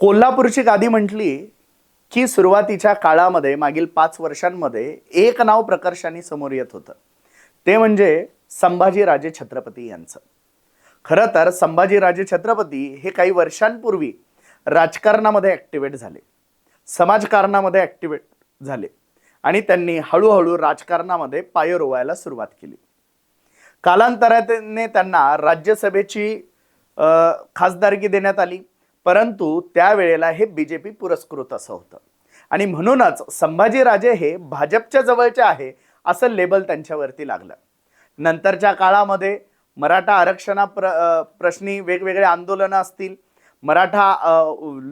कोल्हापूरची गादी म्हटली की सुरुवातीच्या काळामध्ये मागील पाच वर्षांमध्ये एक नाव प्रकर्षाने समोर येत होतं. ते म्हणजे संभाजीराजे छत्रपती यांचं. खरं तर संभाजीराजे छत्रपती हे काही वर्षांपूर्वी राजकारणामध्ये ॲक्टिवेट झाले. समाजकारणामध्ये ॲक्टिवेट झाले. आणि त्यांनी हळूहळू राजकारणामध्ये पाय रोवायला सुरुवात केली. कालांतराने त्यांना राज्यसभेची खासदारकी देण्यात आली. परंतु त्यावेळेला हे बी जे पी पुरस्कृत असं होतं. आणि म्हणूनच संभाजीराजे हे भाजपच्या जवळचे आहे असं लेबल त्यांच्यावरती लागलं. नंतरच्या काळामध्ये मराठा आरक्षणा प्र प्रश्नी वेगवेगळे आंदोलनं असतील मराठा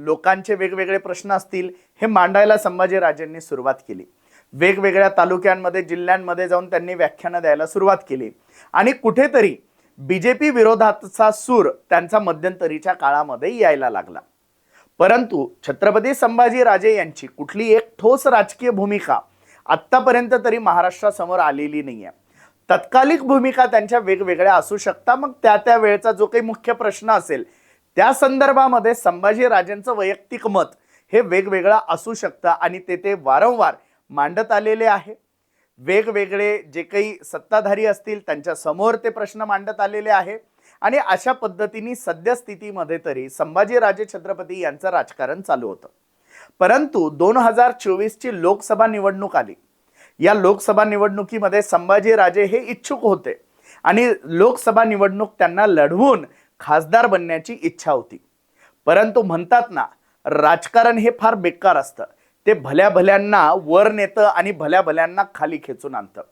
लोकांचे वेगवेगळे प्रश्न असतील हे मांडायला संभाजीराजेंनी सुरुवात केली. वेगवेगळ्या तालुक्यांमध्ये जिल्ह्यांमध्ये जाऊन त्यांनी व्याख्यानं द्यायला सुरुवात केली. आणि कुठेतरी बी जे पी विरोधातचा सूर त्यांचा मध्यंतरीच्या काळामध्ये यायला लागला. परंतु छत्रपती संभाजी राजे यांची कुठली एक ठोस राजकीय भूमिका आत्तापर्यंत तरी महाराष्ट्रासमोर आलेली नाही आहे तत्कालिक भूमिका त्यांच्या वेगवेगळ्या असू शकता मग त्या त्या वेळचा जो काही मुख्य प्रश्न असेल त्या संदर्भामध्ये संभाजी राजेंचं वैयक्तिक मत हे वेगवेगळं असू शकतं आणि ते ते वारंवार मांडत आलेले आहे. वेगवेगळे जे काही सत्ताधारी असतील त्यांच्यासमोर ते प्रश्न मांडत आलेले आहे. आणि अशा पद्धतीने सद्यस्थितीमध्ये तरी संभाजीराजे छत्रपती यांचं राजकारण चालू होतं. परंतु दोन हजार चोवीसची लोकसभा निवडणूक आली. या लोकसभा निवडणुकीमध्ये संभाजीराजे हे इच्छुक होते. आणि लोकसभा निवडणूक त्यांना लढवून खासदार बनण्याची इच्छा होती. परंतु म्हणतात ना राजकारण हे फार बेकार असतं. ते भल्या भल्यांना वर नेतं आणि भल्या भल्यांना खाली खेचून आणतं.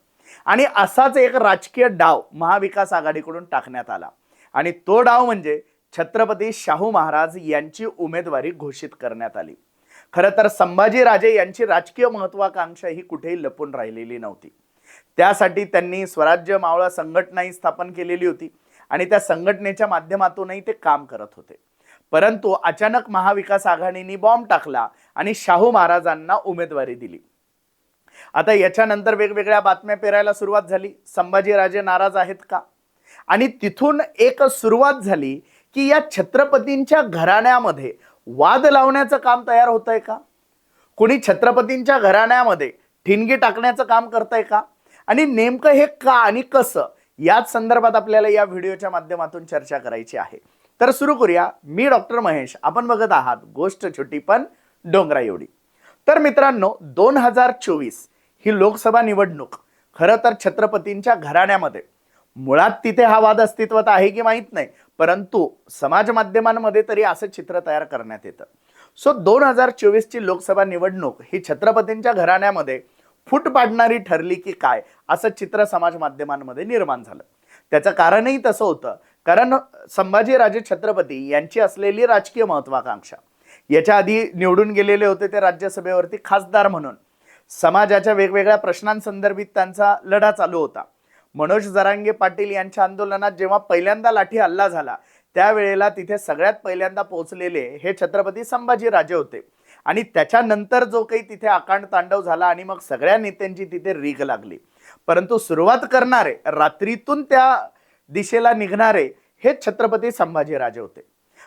आणि असाच एक राजकीय डाव महाविकास आघाडीकडून टाकण्यात आला. आणि तो डाव म्हणजे छत्रपती शाहू महाराज यांची उमेदवारी घोषित करण्यात आली. खरं तर संभाजीराजे यांची राजकीय महत्वाकांक्षा ही कुठेही लपून राहिलेली नव्हती. त्यासाठी त्यांनी स्वराज्य मावळा संघटनाही स्थापन केलेली होती. आणि त्या संघटनेच्या माध्यमातूनही ते काम करत होते. परंतु अचानक महाविकास आघाडीने बॉम्ब टाकला आणि शाहू महाराजांना उमेदवारी दिली. आता याच्यानंतर वेगवेगळ्या बातम्या पेरायला सुरुवात झाली. संभाजीराजे नाराज आहेत का? आणि तिथून एक सुरुवात झाली की या छत्रपतींच्या घराण्यामध्ये वाद लावण्याचं काम तयार होत आहे का? कुणी छत्रपतींच्या घराण्यामध्ये ठिणगी टाकण्याचं काम करतंय का? आणि नेमकं हे का आणि कसं? याच संदर्भात आपल्याला या व्हिडिओच्या माध्यमातून चर्चा करायची आहे. तर सुरू करूया मी डॉक्टर महेश. आपण बघत आहात गोष्ट छोटी पण डोंगरा एवढी. तर मित्रांनो दोन हजार चोवीस ही लोकसभा निवडणूक खरं तर छत्रपतींच्या घराण्यामध्ये. मुळात तिथे हा वाद अस्तित्वात आहे की माहीत नाही परंतु समाज माध्यमांमध्ये तरी असं चित्र तयार करण्यात येतं. सो दोन हजार चोवीसची लोकसभा निवडणूक ही छत्रपतींच्या घराण्यामध्ये फूट पाडणारी ठरली की काय असं चित्र समाज माध्यमांमध्ये निर्माण झालं. त्याचं कारणही तसं होतं कारण संभाजीराजे छत्रपती यांची असलेली राजकीय महत्वाकांक्षा. याच्या आधी निवडून गेलेले होते ते राज्यसभेवरती खासदार म्हणून. समाजाच्या वेगवेगळ्या प्रश्नांसंदर्भित त्यांचा लढा चालू होता. मनोज जरांगे पाटील यांच्या आंदोलनात जेव्हा पहिल्यांदा लाठी हल्ला झाला त्यावेळेला तिथे सगळ्यात पहिल्यांदा पोहोचलेले हे छत्रपती संभाजीराजे होते. आणि त्याच्यानंतर जो काही तिथे आकांड तांडव झाला आणि मग सगळ्या नेत्यांची तिथे रीग लागली. परंतु सुरुवात करणारे रात्रीतून त्या दिशेला निघणारे हे छत्रपती संभाजीराजे होते.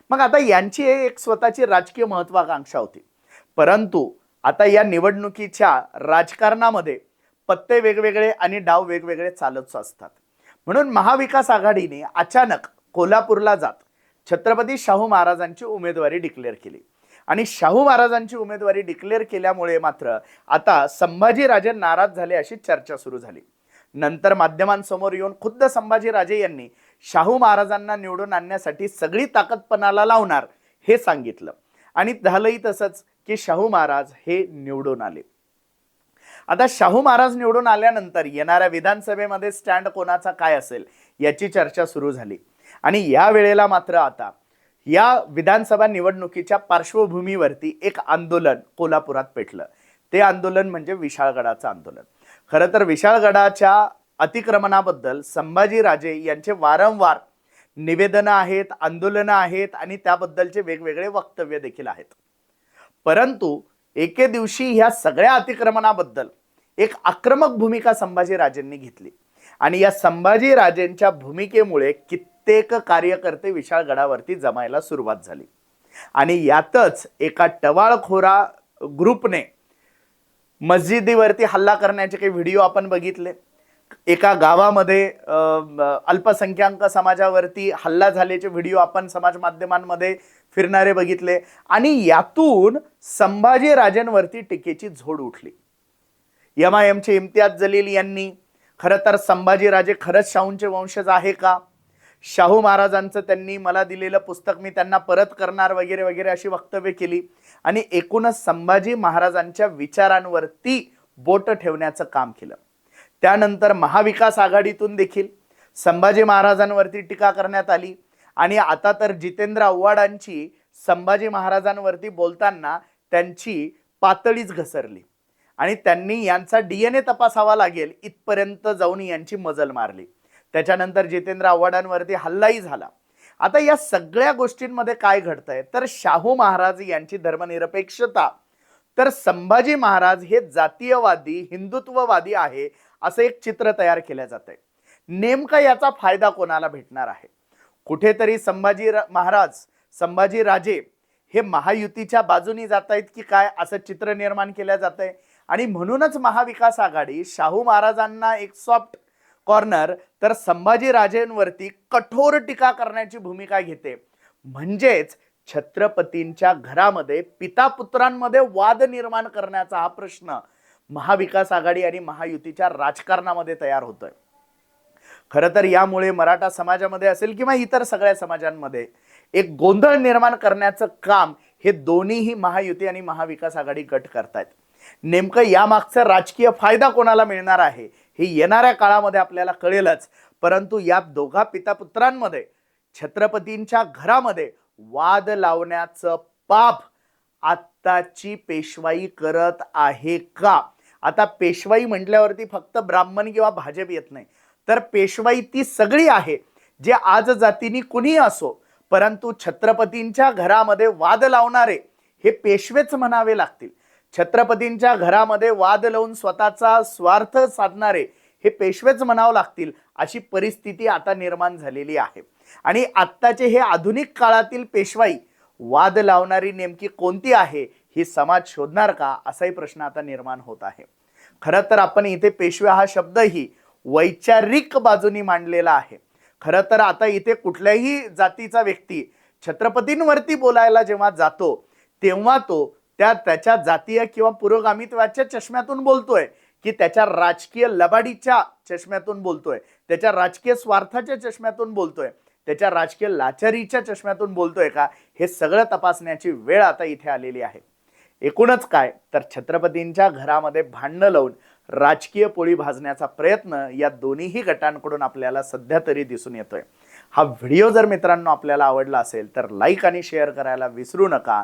मग आता यांची एक स्वतःची राजकीय महत्वाकांक्षा होती. परंतु आता या निवडणुकीच्या राजकारणामध्ये पत्ते वेगवेगळे आणि डाव वेगवेगळे चालत असतात. म्हणून महाविकास आघाडीने अचानक कोल्हापूरला जात छत्रपती शाहू महाराजांची उमेदवारी डिक्लेअर केली. आणि शाहू महाराजांची उमेदवारी डिक्लेअर केल्यामुळे मात्र आता संभाजीराजे नाराज झाले अशी चर्चा सुरू झाली. नंतर माध्यमांसमोर येऊन खुद्द संभाजीराजे यांनी शाहू महाराजांना निवडून आणण्यासाठी सगळी ताकदपणाला लावणार हे सांगितलं. आणि झालंही तसंच की शाहू महाराज हे निवडून आले. आता शाहू महाराज निवडून आल्यानंतर येणाऱ्या विधानसभेमध्ये स्टँड कोणाचा काय असेल याची चर्चा सुरू झाली. आणि या वेळेला मात्र आता या विधानसभा निवडणुकीच्या पार्श्वभूमीवरती एक आंदोलन कोल्हापुरात पेटलं. ते आंदोलन म्हणजे विशाळगडाचं आंदोलन. खरं तर विशाळगडाच्या अतिक्रमणाबद्दल संभाजीराजे यांचे वारंवार निवेदनं आहेत आंदोलनं आहेत आणि त्याबद्दलचे वेगवेगळे वक्तव्य देखील आहेत. परंतु एके दिवशी ह्या सगळ्या अतिक्रमणाबद्दल एक आक्रमक भूमिका संभाजीराजेंनी घेतली. आणि या संभाजीराजेंच्या भूमिकेमुळे कित्येक कार्यकर्ते विशाळगडावरती जमायला सुरुवात झाली. आणि यातच एका टवाळखोरा ग्रुपने मस्जिदीवरती हल्ला करण्याचे काही व्हिडिओ आपण बघितले. एका गावामध्ये अल्पसंख्याक समाजावरती हल्ला झाल्याचे व्हिडिओ आपण समाज माध्यमांमध्ये फिरणारे बघितले. आणि यातून संभाजी राजांवरती टीकेची झोड उठली. एम आय एमचे इम्तियाज जलील यांनी खरं तर संभाजीराजे खरंच शाहूंचे वंशज आहे का? शाहू महाराजांचं त्यांनी मला दिलेलं पुस्तक मी त्यांना परत करणार वगैरे वगैरे अशी वक्तव्य केली. आणि एकूणच संभाजी महाराजांच्या विचारांवरती बोट ठेवण्याचं काम केलं. त्यानंतर महाविकास आघाडीतून देखील संभाजी महाराजांवरती टीका करण्यात आली. आणि आता तर जितेंद्र आव्हाडांची संभाजी महाराजांवरती बोलताना त्यांची पातळीच घसरली. आणि त्यांनी यांचा डी एन ए तपासावा लागेल इथपर्यंत जाऊन यांची मजल मारली. त्याच्यानंतर जितेंद्र आव्हाडांवरती हल्लाही झाला. आता या सगळ्या गोष्टींमध्ये काय घडतंय? तर शाहू महाराज यांची धर्मनिरपेक्षता. तर संभाजी महाराज हे जातीयवादी हिंदुत्ववादी आहे असं एक चित्र तयार केलं जात आहे नेमका याचा फायदा कोणाला भेटणार आहे? कुठेतरी संभाजी रा- महाराज संभाजी राजे हे महायुतीच्या बाजूनी जात आहेत की काय असं चित्र निर्माण केलं जात आहे आणि म्हणूनच महाविकास आघाडी शाहू महाराजांना एक सॉफ्ट कॉर्नर तर संभाजी राजेंवरती कठोर टीका करण्याची भूमिका घेते. म्हणजेच छत्रपतींच्या घरामध्ये पिता पुत्रांमध्ये वाद निर्माण करण्याचा हा प्रश्न महाविकास आघाडी आणि महायुतीच्या राजकारणामध्ये तयार होतोय. खरं तर यामुळे मराठा समाजामध्ये असेल किंवा इतर सगळ्या समाजांमध्ये एक गोंधळ निर्माण करण्याचं काम हे दोन्हीही महायुती आणि महाविकास आघाडी गट करतायत. नेमकं यामागचा राजकीय फायदा कोणाला मिळणार आहे? हे येणाऱ्या काळामध्ये आपल्याला कळेलच. परंतु या दोघा पितापुत्रांमध्ये छत्रपतींच्या घरामध्ये वाद लावण्याचं पाप आत्ताची पेशवाई करत आहे का? आता पेशवाई म्हटल्यावरती फक्त ब्राह्मण किंवा भाजप येत नाही. तर पेशवाई ती सगळी आहे जे आज जातीनी कुणी असो परंतु छत्रपतींच्या घरामध्ये वाद लावणारे हे पेशवेच म्हणावे लागतील. छत्रपतींच्या घरामध्ये वाद लावून स्वतःचा स्वार्थ साधणारे हे पेशवेच म्हणावं लागतील अशी परिस्थिती आता निर्माण झालेली आहे. आणि आत्ताचे हे आधुनिक काळातील पेशवाई वाद लावणारी नेमकी कोणती आहे ही समाज शोधणार का असाही प्रश्न आता निर्माण होत आहे. खरं तर आपण इथे पेशवे हा शब्दही वैचारिक बाजूनी मांडलेला आहे. खरं तर आता इथे कुठल्याही जातीचा व्यक्ती छत्रपतींवरती बोलायला जेव्हा जातो तेव्हा तो त्या त्याच्या जातीय किंवा पुरोगामित्वाच्या चष्म्यातून बोलतोय की त्याच्या राजकीय लबाडीच्या चष्म्यातून बोलतोय त्याच्या राजकीय स्वार्थाच्या चष्म्यातून बोलतोय त्याच्या राजकीय लाचारीच्या चष्म्यातून बोलतोय का हे सगळं तपासण्याची वेळ आता इथे आलेली आहे. एकूणच काय तर छत्रपतींच्या घरामध्ये भांडणं लावून राजकीय पोळी भाजण्याचा प्रयत्न या दोन्हीही गटांकडून आपल्याला सध्या तरी दिसून येतोय. हा व्हिडिओ जर मित्रांनो आपल्याला आवडला असेल तर लाईक आणि शेअर करायला विसरू नका.